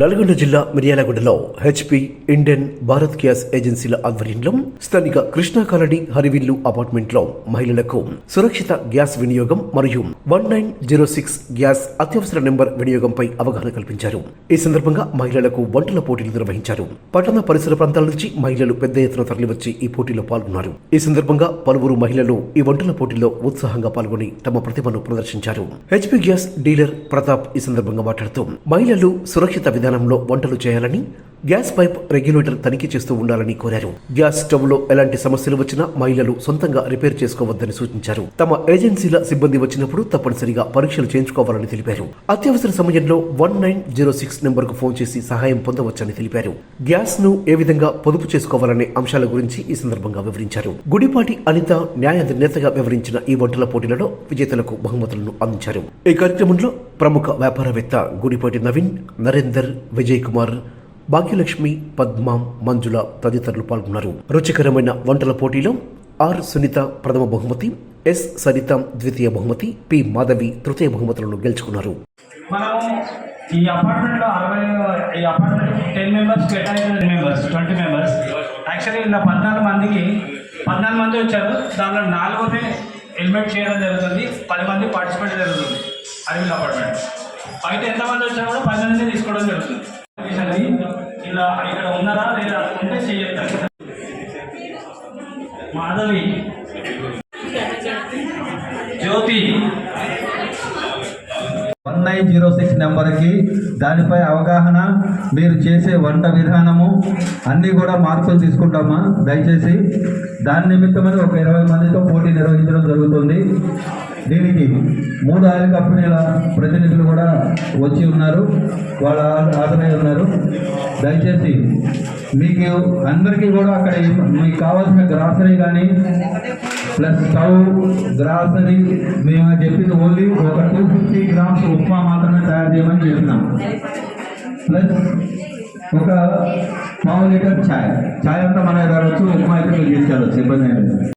నల్గొండ జిల్లా మిర్యాలగూడలో HP Indian Bharat gas ఏజెన్సీల ఆధ్వర్యంలో స్థానిక కృష్ణా కాలనీ హరివిల్లు అపార్ట్మెంట్లో మహిళలకు సురక్షిత గ్యాస్ వినియోగం మరియు one nine zero six gas అత్యవసర నెంబర్ వినియోగంపై అవగాహన కల్పించారు. ఈ సందర్భంగా మహిళలకు వంటల పోటీలు నిర్వహించారు. పట్టణ పరిసర ప్రాంతాల నుంచి మహిళలు పెద్ద ఎత్తున తరలివచ్చి ఈ పోటీలో పాల్గొన్నారు. ఈ సందర్భంగా పలువురు మహిళలు ఈ వంటల పోటీలో ఉత్సాహంగా పాల్గొని తమ ప్రతిభను ప్రదర్శించారు. హెచ్పి గ్యాస్ డీలర్ ప్రతాప్ ఈ సందర్భంగా మాట్లాడుతూ మహిళలు సురక్షిత విధానంలో వంటలు చేయాలని గ్యాస్ పైప్ రెగ్యులేటర్ తనిఖీ చేస్తూ ఉండాలని కోరారు. గ్యాస్ స్టవ్లో ఎలాంటి సమస్యలు వచ్చినా మహిళలు సొంతంగా రిపేర్ చేసుకోవద్దని సూచించారు. తమ ఏజెన్సీల సిబ్బంది వచ్చినప్పుడు తప్పనిసరిగా పరీక్షలు చేయించుకోవాలని తెలిపారు. అత్యవసర సమయంలో వన్ నైన్ జీరో సిక్స్ నెంబర్కు ఫోన్ చేసి సహాయం పొందవచ్చని తెలిపారు. గ్యాస్ను ఏ విధంగా పొదుపు చేసుకోవాలనే అంశాల గురించి ఈ సందర్భంగా వివరించారు. గుడిపాటి అనిత న్యాయ నేతగా వివరించిన ఈ వంటల పోటీలలో విజేతలకు బహుమతులను అందించారు. ఈ కార్యక్రమంలో ప్రముఖ వ్యాపారవేత్త గుడిపాటి నవీన్ నరేందర్ విజయ్ కుమార్ భాగ్యలక్ష్మి పద్మ మంజుల తదితరులు పాల్గొన్నారు. రుచికరమైన వంటల పోటీలో ఆర్ సునీత ప్రథమ బహుమతి ఎస్ సరిత ద్వితీయ బహుమతి పి మాధవి తృతీయ బహుమతులను గెలుచుకున్నారు. ఈ అపార్ట్మెంట్లో అరవై ఈ అపార్ట్మెంట్ టెన్ మెంబర్స్ కేటాయించిన ten members twenty members actually ఇలా పద్నాలుగు మందికి పద్నాలుగు మంది వచ్చారు. దానిలో నాలుగునే హెల్మెట్ చేయడం జరుగుతుంది. పది మంది పార్టిసిపేట్ జరుగుతుంది. అరవిల్ అపార్ట్మెంట్ అయితే ఎంతమంది వచ్చినా కూడా పది మంది తీసుకోవడం జరుగుతుంది. ఇలా ఇక్కడ ఉన్నారా లేదా ఉంటే చేయొచ్చు Madhavi. Jyothi. One nine zero six నెంబర్కి దానిపై అవగాహన మీరు చేసే వంట విధానము అన్నీ కూడా మార్పులు తీసుకుంటామా? దయచేసి దాని నిమిత్తమని ఒక ఇరవై మందితో పోటీ నిర్వహించడం జరుగుతుంది. దీనికి మూడు ఆయిల్ కంపెనీల ప్రతినిధులు కూడా వచ్చి ఉన్నారు. వాళ్ళ హాజరై ఉన్నారు. దయచేసి మీకు అందరికీ కూడా అక్కడ మీకు కావాల్సిన గ్రాసరీ కానీ ప్లస్ స్టవ్ గ్రాసరీ మేము చెప్పింది ఓన్లీ ఒక టూ ఫిఫ్టీ గ్రామ్స్ ఉప్మా మాత్రమే తయారు చేయమని చెప్తున్నాం. ప్లస్ ఒక పావు లీటర్ ఛాయ్ ఛాయ్ అంతా మన దగ్గర వచ్చి ఉప్మా ఇక్కడ తీసుకెళ్ళచ్చు ఇబ్బంది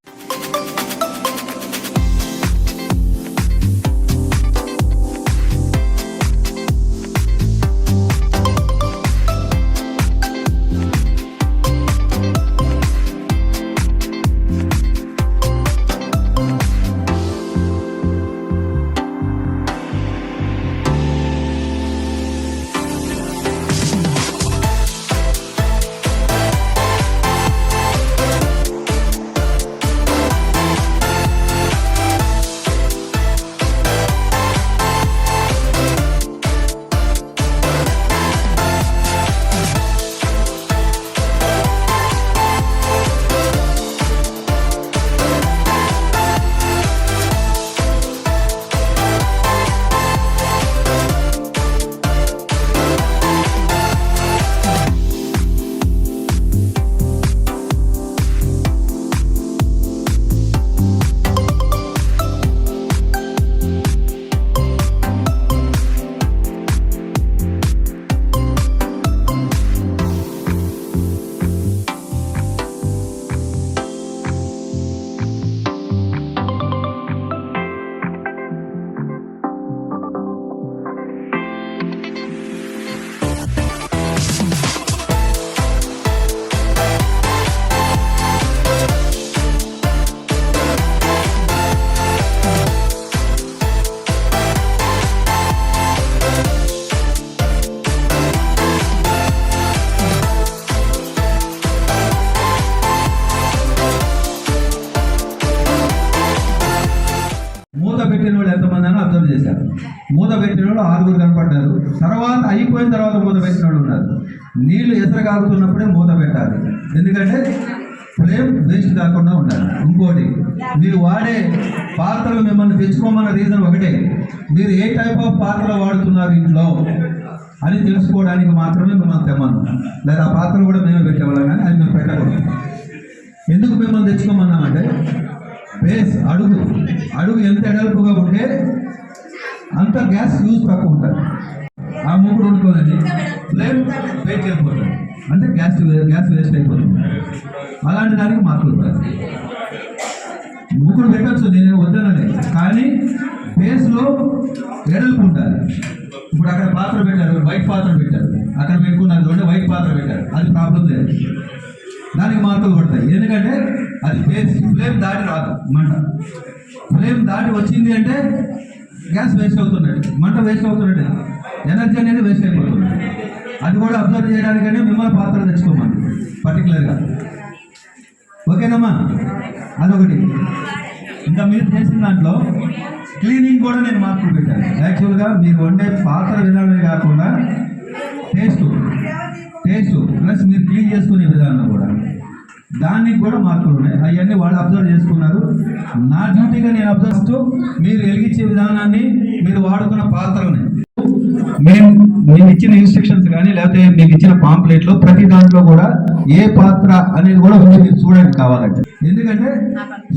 మూత పెట్టిన వాళ్ళు ఆరుగురు కనపడ్డారు. తర్వాత అయిపోయిన తర్వాత మూత పెట్టిన వాళ్ళు ఉన్నారు నీళ్ళు ఎసరు మూత పెట్టాలి. ఎందుకంటే ఫ్లేమ్ వేస్ట్ కాకుండా ఉండాలి. ఇంకోటి మీరు వాడే పాత్రలు మిమ్మల్ని తెచ్చుకోమన్న రీజన్ ఒకటే. మీరు ఏ టైప్ ఆఫ్ పాత్రలు వాడుతున్నారు ఇంట్లో అని తెలుసుకోవడానికి మాత్రమే మిమ్మల్ని తెమ్మను. లేదా ఆ పాత్ర కూడా మేమే పెట్టేవాళ్ళం కానీ అది మేము పెట్టకూడదు. ఎందుకు మిమ్మల్ని తెచ్చుకోమన్నామంటే బేస్ అడుగు. అడుగు ఎంత ఎడల్పుగా ఉంటే అంత గ్యాస్ యూజ్ తక్కువ ఉంటుంది. ఆ మూకుడు ఉండుకోదండి ఫ్లేమ్ వెయిట్ అయిపోతుంది అంటే గ్యాస్ గ్యాస్ వేస్ట్ అయిపోతుంది. అలాంటి దానికి మార్పులు ఉంటాయి. మూకుడు పెట్టచ్చు నేను వద్దనలే. కానీ బేస్లో ఎడల్పు ఉండాలి. ఇప్పుడు అక్కడ పాత్ర పెట్టారు వైట్ పాత్ర పెట్టారు. అక్కడ పెట్టుకున్నారు చూడండి వైట్ పాత్ర పెట్టారు. అది ప్రాబ్లం లేదు. దానికి మార్కులు పడతాయి. ఎందుకంటే అది బేస్ ఫ్లేమ్ దాటి రాదు మంట. ఫ్లేమ్ దాటి వచ్చింది అంటే గ్యాస్ వేస్ట్ అవుతున్నాడు. మంట వేస్ట్ అవుతున్నాడు. ఎనర్జీ అనేది వేస్ట్ అయిపోతుంది. అది కూడా అబ్జర్వ్ చేయడానికనే మిమ్మల్ని పాత్ర తెచ్చుకోమని పర్టికులర్గా ఓకేనమ్మా? అదొకటి. ఇంకా మీరు చేసిన దాంట్లో క్లీనింగ్ కూడా నేను మార్కులు పెట్టాను. యాక్చువల్గా మీరు వండే పాత్ర విధానమే కాకుండా టేస్ట్ టేస్ట్ ప్లస్ మీరు క్లీన్ చేసుకునే విధానం కూడా. దానికి కూడా మార్పులు ఉన్నాయి అవన్నీ వాళ్ళు అబ్జర్వ్ చేసుకున్నారు. నా డ్యూటీగా నేను అబ్జర్వ్ చేస్తూ మీరు వెలిగించే విధానాన్ని మీరు వాడుకున్న పాత్రలని మేము మేము ఇచ్చిన ఇన్స్ట్రక్షన్స్ కానీ లేకపోతే మీకు ఇచ్చిన పాంప్లెట్లో ప్రతి దాంట్లో కూడా ఏ పాత్ర అనేది కూడా మీరు చూడండి కావాలంటే. ఎందుకంటే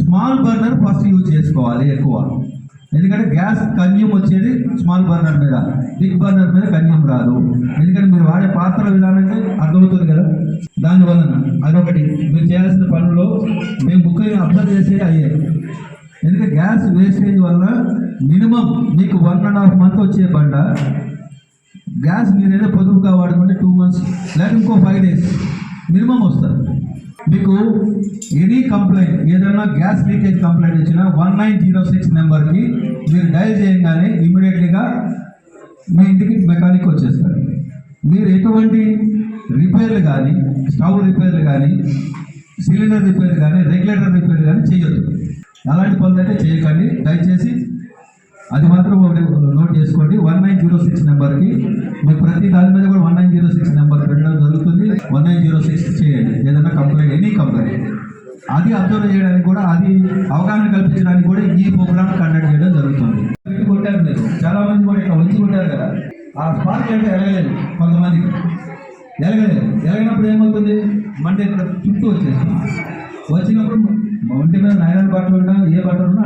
స్మాల్ బర్నర్ ఫస్ట్ యూజ్ చేసుకోవాలి ఎక్కువ. ఎందుకంటే గ్యాస్ కన్యూమ్ వచ్చేది స్మాల్ బర్నర్ మీద. బిగ్ బర్నర్ మీద కన్యూమ్ రాదు. ఎందుకంటే మీరు వాడే పాత్ర విధానంగా అర్థమవుతుంది కదా? దానివలన అదొకటి మీరు చేయాల్సిన పనులు మేము ముఖ్యంగా అబ్జర్వ్ చేసేది అయ్యాయి ఎందుకంటే గ్యాస్ వేస్టేజ్ వల్ల మినిమం మీకు వన్ అండ్ హాఫ్ మంత్ వచ్చే బండ. గ్యాస్ మీరు ఏదో పొదుపుగా వాడుకుంటే టూ మంత్స్ లేక ఇంకో ఫైవ్ డేస్ మినిమం వస్తారు మీకు ఎనీ కంప్లైంట్ ఏదైనా గ్యాస్ లీకేజ్ కంప్లైంట్ వచ్చినా వన్ నైన్ జీరో సిక్స్ నెంబర్కి మీరు డయల్ చేయగానే ఇమీడియట్లీగా మీ ఇంటికి మెకానిక్ వచ్చేస్తారు. మీరు ఎటువంటి రిపేర్లు కానీ స్టవ్ రిపేర్లు కానీ సిలిండర్ రిపేర్ కానీ రెగ్యులేటర్ రిపేర్ కానీ చేయొద్దు. అలాంటి పనులు అయితే చేయకండి. దయచేసి అది మాత్రం ఒకటి నోట్ చేసుకోండి. వన్ నైన్ జీరో సిక్స్ నెంబర్కి మీకు ప్రతి దాని మీద కూడా one nine zero six number పెట్టడం జరుగుతుంది. వన్ నైన్ జీరో సిక్స్ చేయండి. ఏదైనా కంప్లైంట్ ఎనీ కంప్లైంట్ అది అబ్జర్వ్ చేయడానికి కూడా అది అవగాహన కల్పించడానికి కూడా ఈ ప్రోగ్రామ్ కండక్ట్ చేయడం జరుగుతుంది. కొట్టారు మీరు. చాలా మంది కూడా ఇట్లా ఉంచి కొట్టారు కదా. ఆ స్పార్క్ అంటే ఎరగలేదు కొంతమందికి. ఎరగలేదు. ఎరగనప్పుడు ఏమవుతుంది? మంట ఇక్కడ చుట్టూ వచ్చేస్తుంది. వచ్చినప్పుడు ఒంటి మీద నైరన్ బట్టలు ఉన్నా ఏ బట్టలు ఉన్నా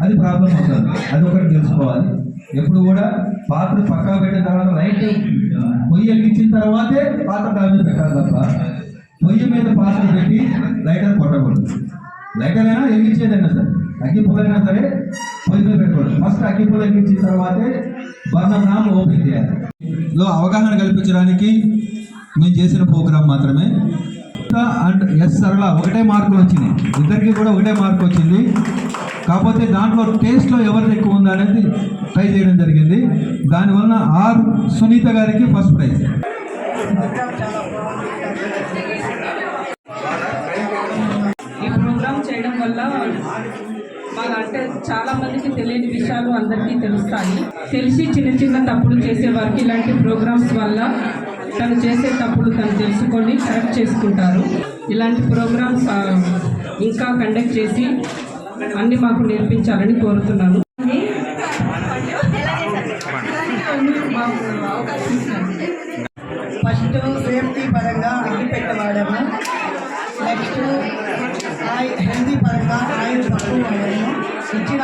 అది ప్రాబ్లం అవుతుంది. అది ఒకటి తెలుసుకోవాలి. ఎప్పుడు కూడా పాత్ర పక్కా పెట్టిన తర్వాత లైట్ పొయ్యి ఎక్కించిన తర్వాతే పాత్ర దాని మీద పెట్టాలి తప్ప పొయ్యి మీద పాత్ర పెట్టి లైటర్ కొట్టకూడదు. లైటర్ అయినా వెలిగించేదైనా సరే. అగ్గి సరే పొయ్యి మీద పెట్టకూడదు ఫస్ట్ అగ్గి పుల్ల తర్వాతే బర్ణం ఓపెన్ చేయాలి. లో అవగాహన కల్పించడానికి మేము చేసిన ప్రోగ్రాం మాత్రమే. అండ్ ఎస్ సరళ ఒకటే మార్కులు వచ్చినాయి. ఇద్దరికి కూడా ఒకటే మార్క్ వచ్చింది. కాకపోతే దాంట్లో టేస్ట్లో ఎవరిది ఎక్కువ ఉందా అనేది ట్రై చేయడం జరిగింది. దానివల్ల ఆర్ సునీత గారికి ఫస్ట్ ప్రైజ్ చాలామందికి చాలా మందికి తెలియని విషయాలు అందరికీ తెలుస్తాయి. తెలిసి చిన్న చిన్న తప్పులు చేసే వారికి ఇలాంటి ప్రోగ్రామ్స్ వల్ల తను చేసే తప్పులు తను తెలుసుకొని కరెక్ట్ చేసుకుంటారు. ఇలాంటి ప్రోగ్రామ్స్ ఇంకా కండక్ట్ చేసి అన్ని మాకు నేర్పించాలని కోరుతున్నాను. ఫస్ట్ సేఫ్టీ పరంగా అగ్గి పెట్టవాడము నెక్స్ట్ హెల్దీ పరంగా ఇచ్చిన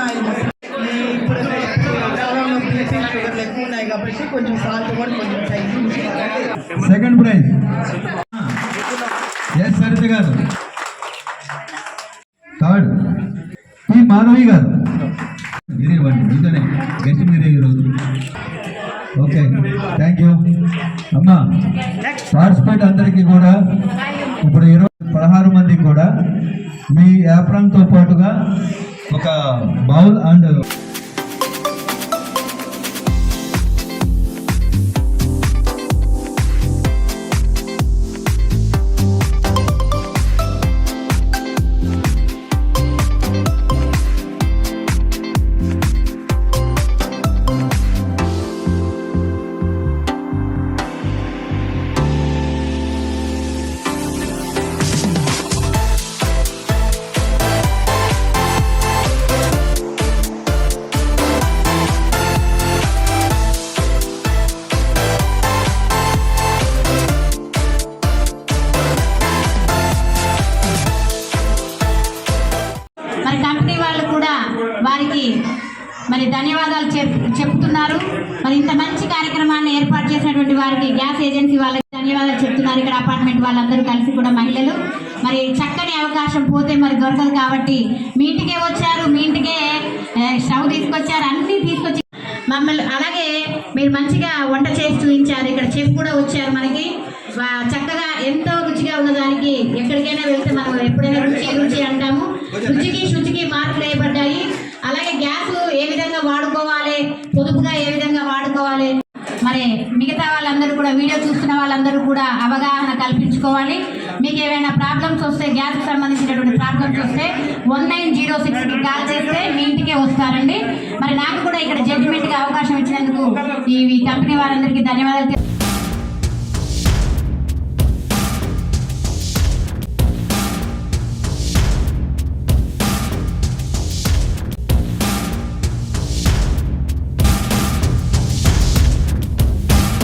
ఇప్పుడు కాలంలో బీపీ షుగర్లు ఎక్కువ ఉన్నాయి కాబట్టి కొంచెం సాల్ట్ కూడా కొంచెం తగ్గించి సెకండ్ ప్రైజ్ ఎస్ సరిత గారు. థర్డ్ ఈ మాధవి గారు. మీరే ఇవ్వండి మీతోనే. గెస్ట్ మీరే ఈరోజు. ఓకే థ్యాంక్ యూ అమ్మా పార్టిసిపేట్ అందరికీ కూడా ఇప్పుడు ఇరవై పదహారు మందికి కూడా మీ యాప్రాన్తో పాటుగా ఒక బౌల్ అండ్ కార్యక్రమాన్ని ఏర్పాటు చేసినటువంటి వారికి గ్యాస్ ఏజెన్సీ వాళ్ళకి ధన్యవాదాలు చెప్తున్నారు. ఇక్కడ అపార్ట్మెంట్ వాళ్ళందరూ కలిసి కూడా మహిళలు. మరి చక్కని అవకాశం పోతే మరి దొరకదు కాబట్టి మీ ఇంటికే వచ్చారు మీ ఇంటికే స్టవ్ తీసుకొచ్చారు అన్నీ తీసుకొచ్చి మమ్మల్ని అలాగే మీరు మంచిగా వంట చేసి చూపించారు. ఇక్కడ చెఫ్ కూడా వచ్చారు మనకి. చక్కగా ఎంతో రుచిగా ఉన్నదానికి ఎక్కడికైనా వెళ్తే మనం ఎప్పుడైనా రుచి రుచి అంటాము. రుచికి శుచికి మార్పులు వేయబడ్డాయి అలాగే గ్యాస్ ఏ విధంగా వాడుకోవాలి పొదుపుగా ఏ విధంగా వాడుకోవాలి మరి మిగతా వాళ్ళందరూ కూడా వీడియో చూస్తున్న వాళ్ళందరూ కూడా అవగాహన కల్పించుకోవాలి. మీకు ఏమైనా ప్రాబ్లమ్స్ వస్తే గ్యాస్కి సంబంధించినటువంటి ప్రాబ్లమ్స్ వస్తే వన్ నైన్ జీరో సిక్స్కి కాల్ చేస్తే మీ ఇంటికే వస్తారండి. మరి నాకు కూడా ఇక్కడ జడ్జిమెంట్కి అవకాశం ఇచ్చినందుకు ఈ కంపెనీ వారందరికీ ధన్యవాదాలు